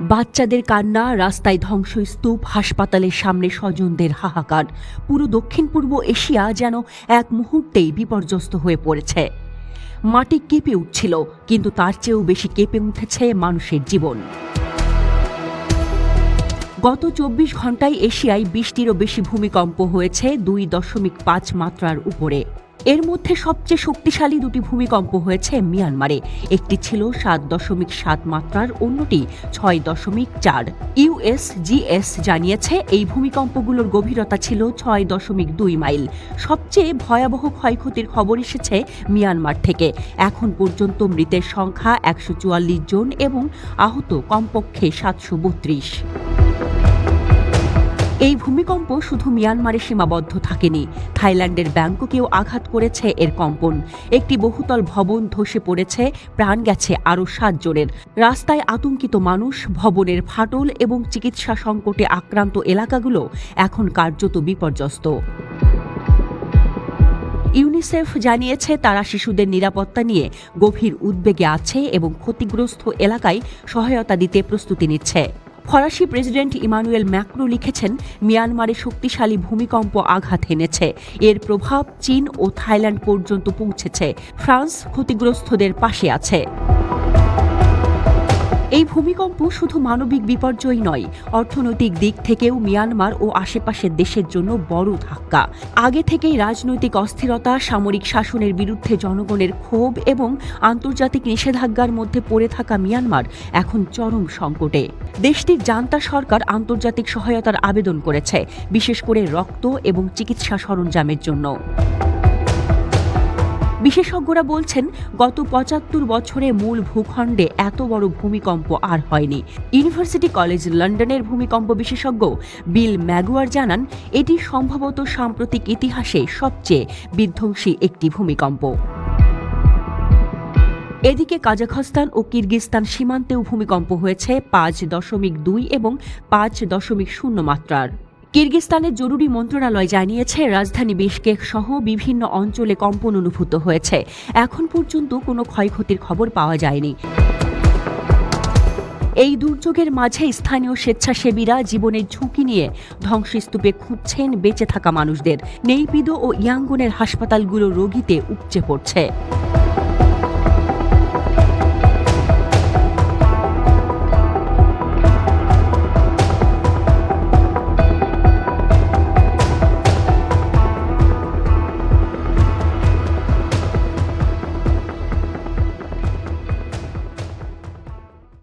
বাচ্চাদের কান্না, রাস্তায় ধ্বংসস্তূপ, হাসপাতালের সামনে স্বজনদের হাহাকার। পুরো দক্ষিণ পূর্ব এশিয়া যেন এক মুহূর্তেই বিপর্যস্ত হয়ে পড়েছে। মাটি কেঁপে উঠছিল, কিন্তু তার চেয়েও বেশি কেঁপে উঠেছে মানুষের জীবন। গত চব্বিশ ঘন্টায় এশিয়ায় বৃষ্টিরও বেশি ভূমিকম্প হয়েছে দুই দশমিক পাঁচ মাত্রার উপরে। এর মধ্যে সবচেয়ে শক্তিশালী দুটি ভূমিকম্প হয়েছে মিয়ানমারে। একটি ছিল সাত দশমিক সাত মাত্রার, অন্যটি ছয় দশমিক চার। ইউএসজিএস জানিয়েছে, এই ভূমিকম্পগুলোর গভীরতা ছিল ছয় দশমিক দুই মাইল। সবচেয়ে ভয়াবহ ক্ষয়ক্ষতির খবর এসেছে মিয়ানমার থেকে। এখন পর্যন্ত মৃতের সংখ্যা একশো চুয়াল্লিশ জন এবং আহত কমপক্ষে সাতশো বত্রিশ। এই ভূমিকম্প শুধু মিয়ানমারে সীমাবদ্ধ থাকেনি। থাইল্যান্ডের ব্যাংককেও আঘাত করেছে এর কম্পন। একটি বহুতল ভবন ধসে পড়েছে, প্রাণ গেছে আরও সাতজনের রাস্তায় আতঙ্কিত মানুষ, ভবনের ফাটল এবং চিকিৎসা সংকটে আক্রান্ত এলাকাগুলো এখন কার্যত বিপর্যস্ত। ইউনিসেফ জানিয়েছে, তারা শিশুদের নিরাপত্তা নিয়ে গভীর উদ্বেগে আছে এবং ক্ষতিগ্রস্ত এলাকায় সহায়তা দিতে প্রস্তুতি নিচ্ছে। ফরাসি প্রেসিডেন্ট ইমানুয়েল ম্যাক্রো লিখেছেন, মিয়ানমারে শক্তিশালী ভূমিকম্প আঘাত এনেছে। এর প্রভাব চীন ও থাইল্যান্ড পর্যন্ত পৌঁছেছে। ফ্রান্স ক্ষতিগ্রস্তদের পাশে আছে। এই ভূমিকম্প শুধু মানবিক বিপর্যয় নয়, অর্থনৈতিক দিক থেকেও মিয়ানমার ও আশেপাশের দেশের জন্য বড় ধাক্কা। আগে থেকেই রাজনৈতিক অস্থিরতা, সামরিক শাসনের বিরুদ্ধে জনগণের ক্ষোভ এবং আন্তর্জাতিক নিষেধাজ্ঞার মধ্যে পড়ে থাকা মিয়ানমার এখন চরম সংকটে। দেশটির জান্তা সরকার আন্তর্জাতিক সহায়তার আবেদন করেছে, বিশেষ করে রক্ত এবং চিকিৎসা সরঞ্জামের জন্য। বিশেষজ্ঞরা বলছেন, গত পঁচাত্তর বছরে মূল ভূখণ্ডে এত বড় ভূমিকম্প আর হয়নি। ইউনিভার্সিটি কলেজ লন্ডনের ভূমিকম্প বিশেষজ্ঞ বিল ম্যাগুয়ার জানান, এটি সম্ভবত সাম্প্রতিক ইতিহাসে সবচেয়ে বিধ্বংসী একটি ভূমিকম্প। এদিকে কাজাখস্তান ও কিরগিজস্তান সীমান্তেও ভূমিকম্প হয়েছে পাঁচ দশমিক দুই এবং পাঁচ দশমিক শূন্য মাত্রার। কিরগিস্তানের জরুরি মন্ত্রণালয় জানিয়েছে, রাজধানী বিশকেক সহ বিভিন্ন অঞ্চলে কম্পন অনুভূত হয়েছে। এখন পর্যন্ত কোনো ক্ষয়ক্ষতির খবর পাওয়া যায়নি। এই দুর্যোগের মাঝে স্থানীয় স্বেচ্ছাসেবীরা জীবনের ঝুঁকি নিয়ে ধ্বংসস্তূপে খুঁজছেন বেঁচে থাকা মানুষদের। নেইপিদো ও ইয়াঙ্গনের হাসপাতালগুলো রোগীতে উপচে পড়ছে।